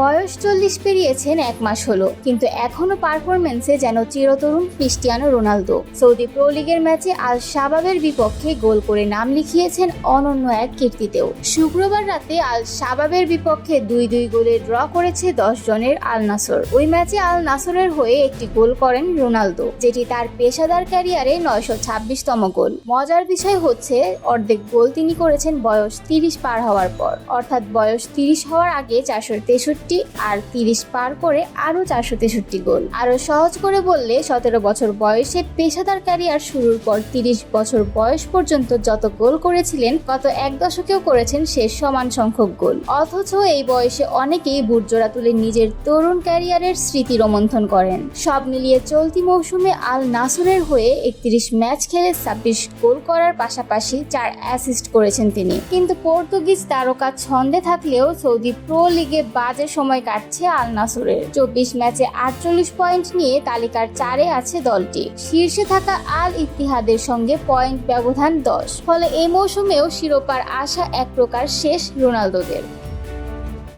বয়স চল্লিশ পেরিয়েছেন এক মাস হলো, কিন্তু এখনও পারফরমেন্সে যেন চিরতরুণ ক্রিস্টিয়ানো রোনালদো। সৌদি প্রো লিগের ম্যাচে আল শাবাবের বিপক্ষে গোল করে নাম লিখিয়েছেন অনন্য এক কীর্তিতেও। শুক্রবার রাতে আল শাবাবের বিপক্ষে দুই দুই গোলে ড্র করেছে দশ জনের আল নাসর ওই ম্যাচে আল নাসরের হয়ে একটি গোল করেন রোনালদো, যেটি তার পেশাদার ক্যারিয়ারে নয়শো ছাব্বিশতম গোল। মজার বিষয় হচ্ছে, অর্ধেক গোল তিনি করেছেন বয়স তিরিশ পার হওয়ার পর। অর্থাৎ বয়স তিরিশ হওয়ার আগে চারশো তেষট্টি আর তিরিশ পার করে আরও চারশো তেষট্টি গোল। আরও সহজ করে বললে, সতেরো বছর বয়সে পেশাদার ক্যারিয়ার শুরুর পর তিরিশ বছর বয়স পর্যন্ত যত গোল করেছিলেন, গত এক দশকেও করেছেন সে সমান সংখ্যক গোল। অথচ এই বয়সে অনেকেই বুটজোড়া তুলে নিজের তরুণ ক্যারিয়ারের স্মৃতি রোমন্থন করেন। সব মিলিয়ে চলতি মৌসুমে আল নাসুরের হয়ে একত্রিশ ম্যাচ খেলে ছাব্বিশ গোল করার পাশাপাশি চার অ্যাসিস্ট করেছেন তিনি। কিন্তু পর্তুগিজ তারকা ছন্দে থাকলেও সৌদি প্রো লিগে বাজে সময় কাটছে আল নাসরের। চব্বিশ ম্যাচে আটচল্লিশ পয়েন্ট নিয়ে তালিকার চারে আছে দলটি। শীর্ষে থাকা আল ইতিহাদের সঙ্গে পয়েন্ট ব্যবধান দশ। ফলে এই মৌসুমেও শিরোপার আশা এক প্রকার শেষ রোনালদোদের।